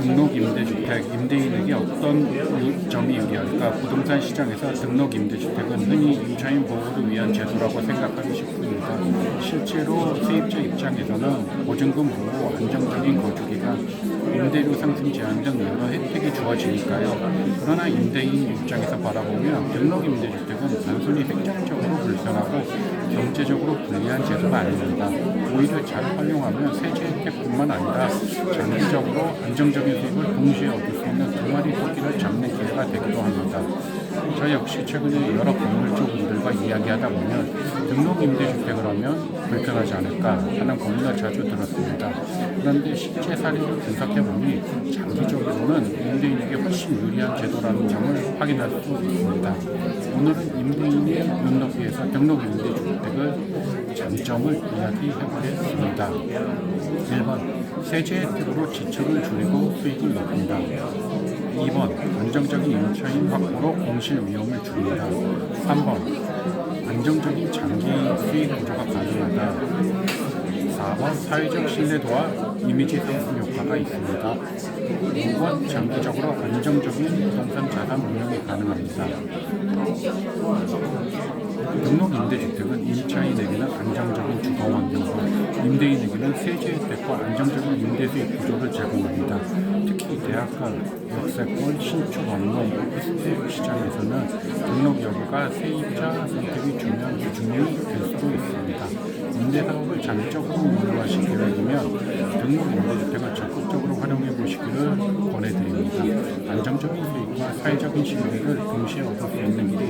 등록 임대주택 임대인에게 어떤 유- 점이 유리할까? 부동산 시장에서 등록 임대주택은 흔히 임차인 보호를 위한 제도라고 생각하기 쉽습니다. 실제로 세입자 입장에서는 보증금 보호, 안정적인 거주기간, 임대료 상승 제한 등 여러 혜택이 주어지니까요. 그러나 임대인 입장에서 바라보면 등록 임대주택은 단순히 행정적으로 불편하고 경제적으로 불리한 제도가 아닙니다. 오히려 잘 활용하면 세제 혜택뿐만 아니라 장기적으로 안정적인 수익을 동시에 얻을 수 있는 두 마리 토끼를 잡는 기회가 되기도 합니다. 저 역시 최근에 여러 건물주 분들과 이야기하다 보면 등록 임대주택을 하면 불편하지 않을까 하는 고민을 자주 들었습니다. 그런데 실제 사례를 분석해보니 장기적으로는 임대인에게 훨씬 유리한 제도라는 점을 확인할 수 있습니다. 오늘은 임대인의 눈높이에서 등록 임대주택을 장점을 이야기해보겠습니다. 1번 세제 혜택으로 지출을 줄이고 수익을 높인다. 2번 안정적인 임차인 확보로 공실 위험을 줄인다. 3번 안정적인 장기 수익 구조가 가능하다. 4번 사회적 신뢰도와 이미지 상승 효과가 있습니다. 5번 장기적으로 안정적인 부동산 자산 운영이 가능합니다. 등록 임대주택은 임차인에게는 환경과 임대인에게는 세제 혜택과 안정적인 임대 수익 구조를 제공합니다. 특히 대학가, 역세권, 신축 업무, 오피스텔 시장에서는 등록 여부가 세입자 선택이 중요한 기준이 될 수도 있습니다. 임대 사업을 장기적으로 운영하실 계획이면 등록 임대주택을 적극적으로 활용해 보시기를 권해드립니다. 안정적인 수익과 사회적인 신뢰를 동시에 얻을 수 있는 길이.